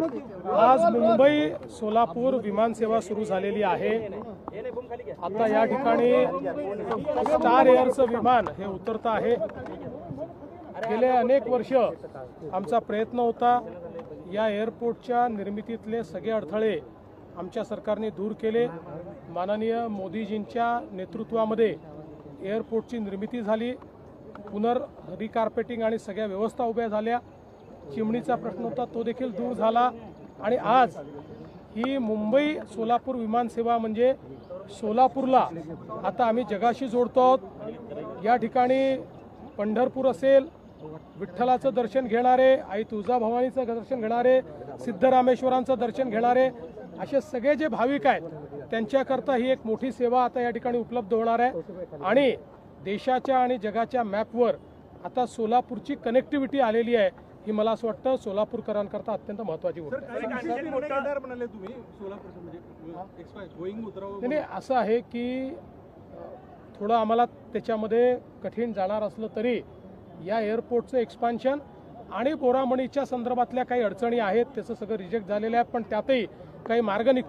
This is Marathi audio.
आज मुंबई सोलापूर विमानसेवा सुरू झालेली आहे. आता या ठिकाणी स्टार एअरचं विमान हे उतरतं आहे. गेले अनेक वर्ष आमचा प्रयत्न होता या एअरपोर्टच्या निर्मितीतले सगळे अडथळे आमच्या सरकारने दूर केले. माननीय मोदीजींच्या नेतृत्वामध्ये एअरपोर्टची निर्मिती झाली. पुनर रिकार्पेटिंग आणि सगळ्या व्यवस्था उभ्या झाल्या. चिमणीचा प्रश्न होता तो देखील दूर झाला. आणि आज ही मुंबई सोलापूर विमानसेवा म्हणजे सोलापूरला आता आम्ही जगाशी जोडतो आहोत. या ठिकाणी पंढरपूर असेल विठ्ठलाचं दर्शन घेणारे आई तुळजाभवानीचं दर्शन घेणारे सिद्धरामेश्वरांचं दर्शन घेणारे असे सगळे जे भाविक आहेत त्यांच्याकरता ही एक मोठी सेवा आता या ठिकाणी उपलब्ध होणार आहे. आणि देशाच्या आणि जगाच्या मॅपवर आता सोलापूरची कनेक्टिव्हिटी आलेली आहे. ही मला असं वाटतं सोलापूरकरांकरता अत्यंत महत्त्वाची गोष्ट आहे. मोठेदार म्हणाले तुम्ही सोलापूरचं म्हणजे नाही नाही, असं आहे की थोडं आम्हाला त्याच्यामध्ये कठीण जाणार असलं तरी या एअरपोर्टचं एक्सपान्शन आणि बोरामणीच्या संदर्भातल्या काही अडचणी आहेत त्याचं सगळं रिजेक्ट झालेलं आहे पण त्यातही काही मार्ग निघ